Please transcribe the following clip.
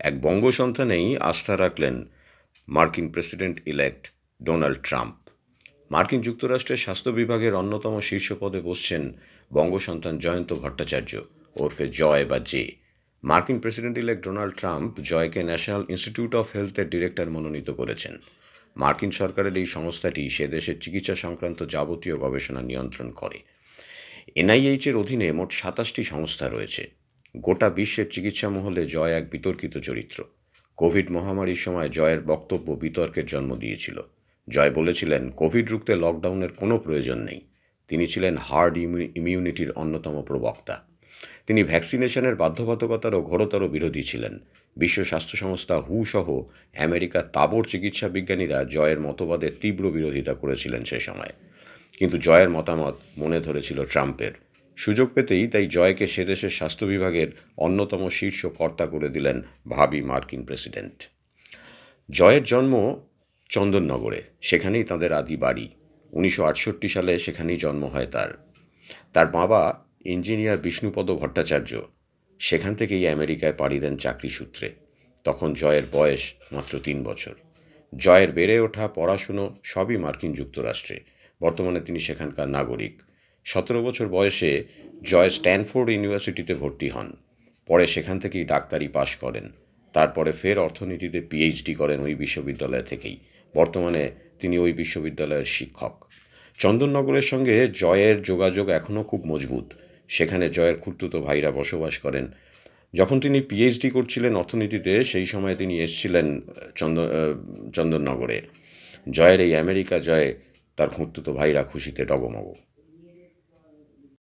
এক বঙ্গ সন্তানেই আস্থা রাখলেন মার্কিন প্রেসিডেন্ট ইলেক্ট ডোনাল্ড ট্রাম্প। মার্কিন যুক্তরাষ্ট্রের স্বাস্থ্য বিভাগের অন্যতম শীর্ষ পদে বসছেন বঙ্গ সন্তান জয়ন্ত ভট্টাচার্য, ওরফে জয় বা জে। মার্কিন প্রেসিডেন্ট ইলেক্ট ডোনাল্ড ট্রাম্প জয়কে ন্যাশনাল ইনস্টিটিউট অফ হেলথের ডিরেক্টর মনোনীত করেছেন। মার্কিন সরকারের এই সংস্থাটি সে দেশের চিকিৎসা সংক্রান্ত যাবতীয় গবেষণা নিয়ন্ত্রণ করে। এনআইএইচের অধীনে মোট সাতাশটি সংস্থা রয়েছে। গোটা বিশ্বের চিকিৎসা মহলে জয় এক বিতর্কিত চরিত্র। কোভিড মহামারীর সময় জয়ের বক্তব্য বিতর্কের জন্ম দিয়েছিল। জয় বলেছিলেন, কোভিড রুখতে লকডাউনের কোনো প্রয়োজন নেই। তিনি ছিলেন হার্ড ইমিউনিটির অন্যতম প্রবক্তা। তিনি ভ্যাকসিনেশনের বাধ্যবাধকতারও ঘোরতর বিরোধী ছিলেন। বিশ্ব স্বাস্থ্য সংস্থা হু সহ আমেরিকার তাবর চিকিৎসা বিজ্ঞানীরা জয়ের মতবাদের তীব্র বিরোধিতা করেছিলেন সে সময়। কিন্তু জয়ের মতামত মনে ধরেছিল ট্রাম্পের। সুযোগ পেতেই তাই জয়কে সে দেশের স্বাস্থ্য বিভাগের অন্যতম শীর্ষ কর্তা করে দিলেন ভাবি মার্কিন প্রেসিডেন্ট। জয়ের জন্ম চন্দননগরে, সেখানেই তাদের আদি বাড়ি। উনিশশো আটষট্টি সালে সেখানেই জন্ম হয় তার। তার বাবা ইঞ্জিনিয়ার বিষ্ণুপদ ভট্টাচার্য। সেখান থেকেই আমেরিকায় পাড়ি দেন চাকরি সূত্রে। তখন জয়ের বয়স মাত্র তিন বছর। জয়ের বেড়ে ওঠা, পড়াশুনো সবই মার্কিন যুক্তরাষ্ট্রে। বর্তমানে তিনি সেখানকার নাগরিক। সতেরো বছর বয়সে জয় স্ট্যানফোর্ড ইউনিভার্সিটিতে ভর্তি হন। পরে সেখান থেকেই ডাক্তারি পাশ করেন। তারপরে ফের অর্থনীতিতে পিএইচডি করেন ওই বিশ্ববিদ্যালয় থেকেই। বর্তমানে তিনি ওই বিশ্ববিদ্যালয়ের শিক্ষক। চন্দননগরের সঙ্গে জয়ের যোগাযোগ এখনও খুব মজবুত। সেখানে জয়ের খুর্তুতো ভাইরা বসবাস করেন। যখন তিনি পিএইচডি করছিলেন অর্থনীতিতে, সেই সময় তিনি এসছিলেন, চন্দ চন্দননগরে। জয়ের এই আমেরিকা জয়ে তার খুঁড়তুতো ভাইরা খুশিতে ডগমগ।